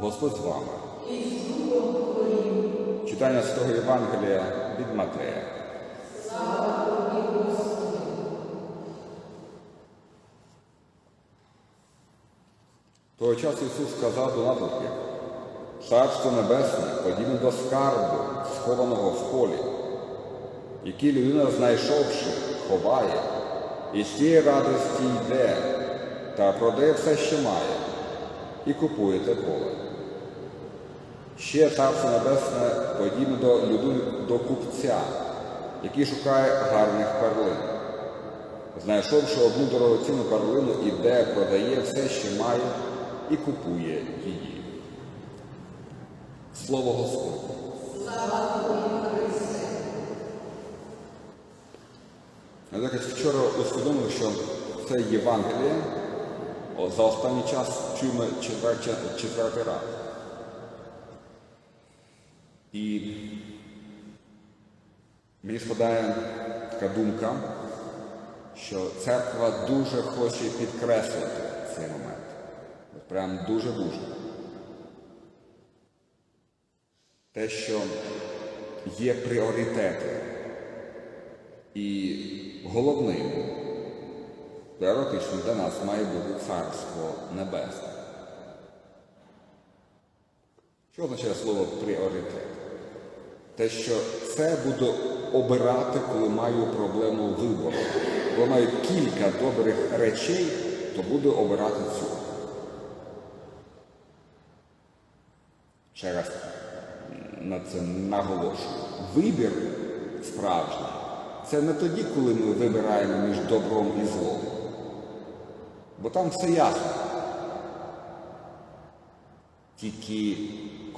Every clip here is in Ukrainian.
Господь з вами. Читання Святого Євангелія від Матея. Того часу Ісус сказав до натовпів, Царство Небесне подібне до скарбу, схованого в полі, який людина, знайшовши, ховає, і з цієї радості йде та продає все, що має, і купує те поле. Ще Царство Небесне подібне до людини, до купця, який шукає гарних перлин. Знайшовши одну дорогоцінну перлину, іде, продає все, що має, і купує її. Слово Господне. Я якось вчора усвідомив, що це Євангеліє за останній час чуємо четвертий, четвертий раз. І мені спадає така думка, що церква дуже хоче підкреслити цей момент. Прям дуже-дуже. Те, що є пріоритети. І головним, теоретично для нас має бути Царство Небесне. Що означає слово пріоритет? Те, що це буду обирати, коли маю проблему вибору. Коли маю кілька добрих речей, то буду обирати цю. Ще раз на це наголошую. Вибір справжній це не тоді, коли ми вибираємо між добром і злом. Бо там все ясно. Тільки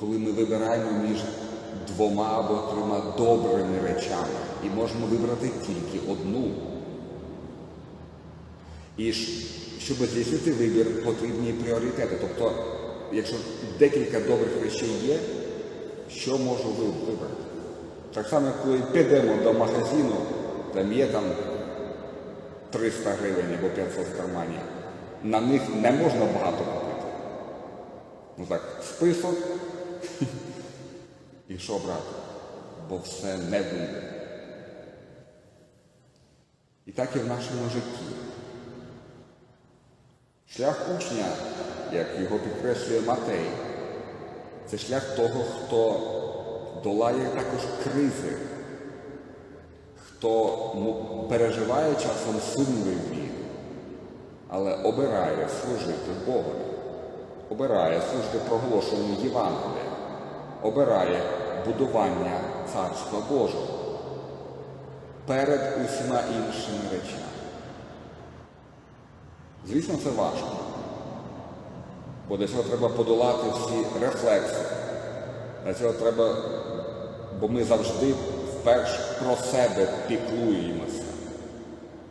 коли ми вибираємо між двома або трьома добрими речами і можемо вибрати тільки одну. І щоб здійснити вибір, потрібні пріоритети. Тобто, якщо декілька добрих речей є, що можу вибрати? Так само, коли підемо до магазину, там є там 300 гривень або 500 в кармані, на них не можна багато купити. Ну так, список і що брати? Бо все не буде. І так і в нашому житті. Шлях учня, як його підкреслює Матей, це шлях того, хто долає також кризи, хто ну, переживає часом сумніви в вірі, але обирає служити Богові, обирає служити проголошенню Євангелія, обирає будування Царства Божого перед усіма іншими речами. Звісно, це важко. Бо для цього треба подолати всі рефлекси. Для цього треба, бо ми завжди вперш про себе піклуємося.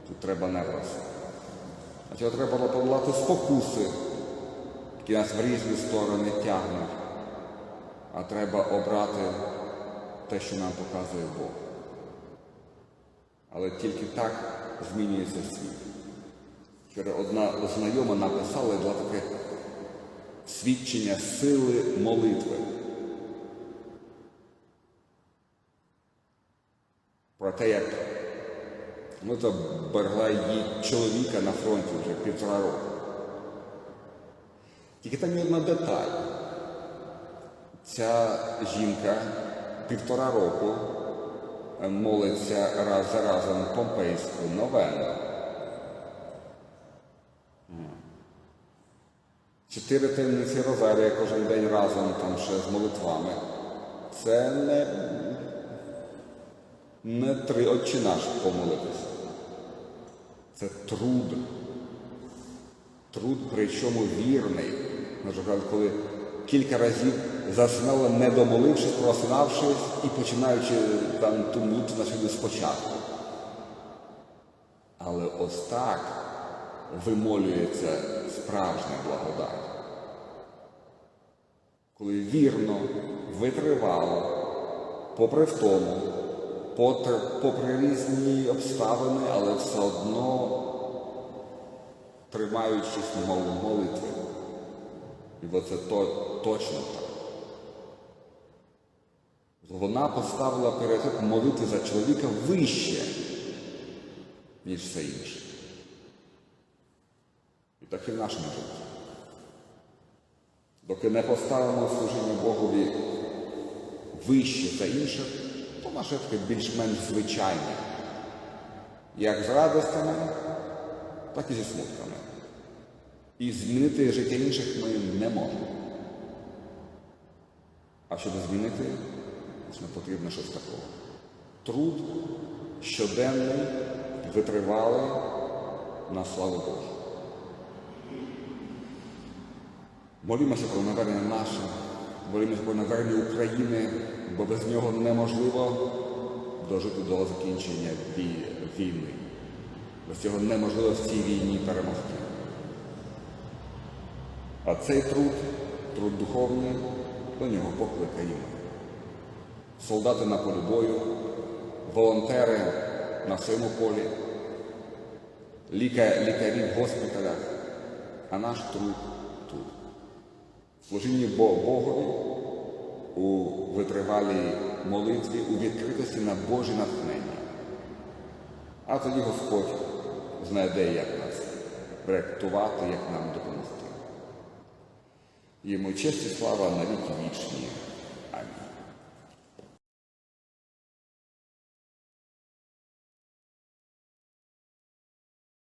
Тут треба нервося. Для цього треба подолати спокуси, які нас в різні сторони тягнуть. А треба обрати те, що нам показує Бог. Але тільки так змінюється світ. Вчора одна знайома написала для таке свідчення сили молитви. Про те, як ну, то берегла її чоловіка на фронті вже півтора року. Тільки там є одна деталь. Ця жінка півтора року е, молиться раз за разом помпейську новену. Чотири темниці Розарія кожен день разом там ще з молитвами. Це не, не три отчі наш помолитися. Це труд. Труд, причому вірний. Наприклад, коли кілька разів заснала, не домолившись, просинавшись і починаючи там ту молитву на спочатку. Але ось так вимолюється справжня благодать. Коли вірно, витривало, попри втому, попри, попри різні обставини, але все одно тримаючись мов молитви. І бо це то, точно так. Вона поставила пріоритет молити за чоловіка вище, ніж все інше. І так і в нашому житті. Доки не поставимо служіння Богові вище за інших, то наше таке більш-менш звичайне. Як з радостями, так і зі смутками. І змінити життя інших ми не можемо. А щоб змінити, нам потрібно щось такого. Труд щоденний, витривалий на славу Божу. Молімося про навернення наше, молімося про навернення України, бо без нього неможливо дожити до закінчення війни. Без цього неможливо в цій війні перемогти. А цей труд, труд духовний, до нього покликаємо. Солдати на полі бою, волонтери на своєму полі, ліка- лікарі в госпіталях, а наш труд тут. Служінні Бо- Богові у витривалій молитві, у відкритості на Боже натхнення. А тоді Господь знайде, як нас проектувати, як нам допомогти. Йому честь і слава на віки вічні.